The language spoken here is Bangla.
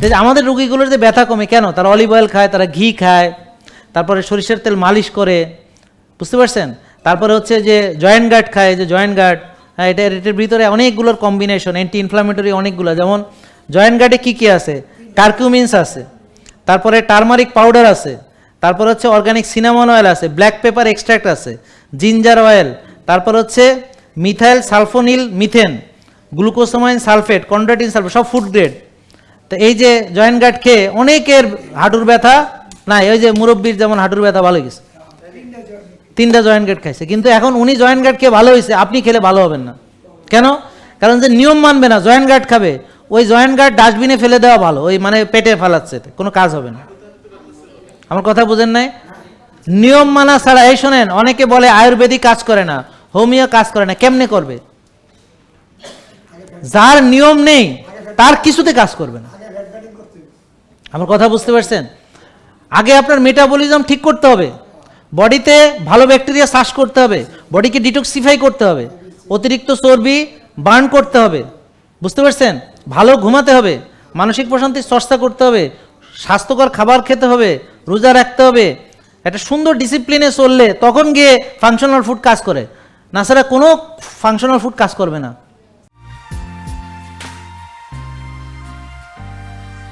যে আমাদের রুগীগুলোর যে ব্যথা কমে, কেন? তারা অলিভ অয়েল খায়, তারা ঘি খায়, তারপরে সরিষার তেল মালিশ করে, বুঝতে পারছেন? তারপরে হচ্ছে যে জয়েন্ট গার্ড খায়, যে জয়েন্ট গার্ড হ্যাঁ এটা, এটার ভিতরে অনেকগুলোর কম্বিনেশন অ্যান্টি ইনফ্লামেটরি অনেকগুলো। যেমন জয়েন্ট গার্ডে কী কী আছে? কার্কিউমিনস আছে, তারপরে টার্মারিক পাউডার আছে, তারপর হচ্ছে অর্গানিক সিনামন অয়েল আছে ব্ল্যাক পেপার এক্সট্রাক্ট আছে জিঞ্জার অয়েল তারপর হচ্ছে methyl sulphonyl methane glucosamine sulphate chondroitin sulphate সব ফুড গ্রেড তো এই যে জয়েন্ট গার্ড খেয়ে অনেকের হাঁটুর ব্যথা না ওই যে মুরব্বীর যেমন হাঁটুর ব্যথা ভালো গেছে তিনটা জয়েন্ট গার্ড খাইছে। কিন্তু এখন উনি জয়েন্ট গার্ড খেয়ে ভালো হয়েছে আপনি খেলে ভালো হবেন না। কেন? কারণ যে নিয়ম মানবে না জয়েন্ট গার্ড খাবে। ওই জয়েন্ট গার্ড ডাস্টবিনে ফেলে দেওয়া ভালো। ওই মানে পেটে ফেলাচ্ছে, কোনো কাজ হবে না। আমার কথা বুঝেন নাই? নিয়ম মানা ছাড়া, এই শোনেন, অনেকে বলে আয়ুর্বেদিক কাজ করে না, হোমিও কাজ করে না, কেমনে করবে? যার নিয়ম নেই, তার কিছুতে কাজ করবে না। আমার কথা বুঝতে পারছেন? আগে আপনার মেটাবলিজম ঠিক করতে হবে। বডিতে ভালো ব্যাকটেরিয়া শ্বাস করতে হবে। বডিকে ডিটক্সিফাই করতে হবে। অতিরিক্ত চর্বি বার্ন করতে হবে। বুঝতে পারছেন? ভালো ঘুমাতে হবে। মানসিক প্রশান্তির চর্চা করতে হবে। স্বাস্থ্যকর খাবার খেতে হবে। রোজা রাখতে হবে। একটা সুন্দর ডিসিপ্লিনে চললে তখন গিয়ে ফাংশনাল ফুড কাজ করে। না ছাড়া কোনো ফাংশনাল ফুড কাজ করবে না।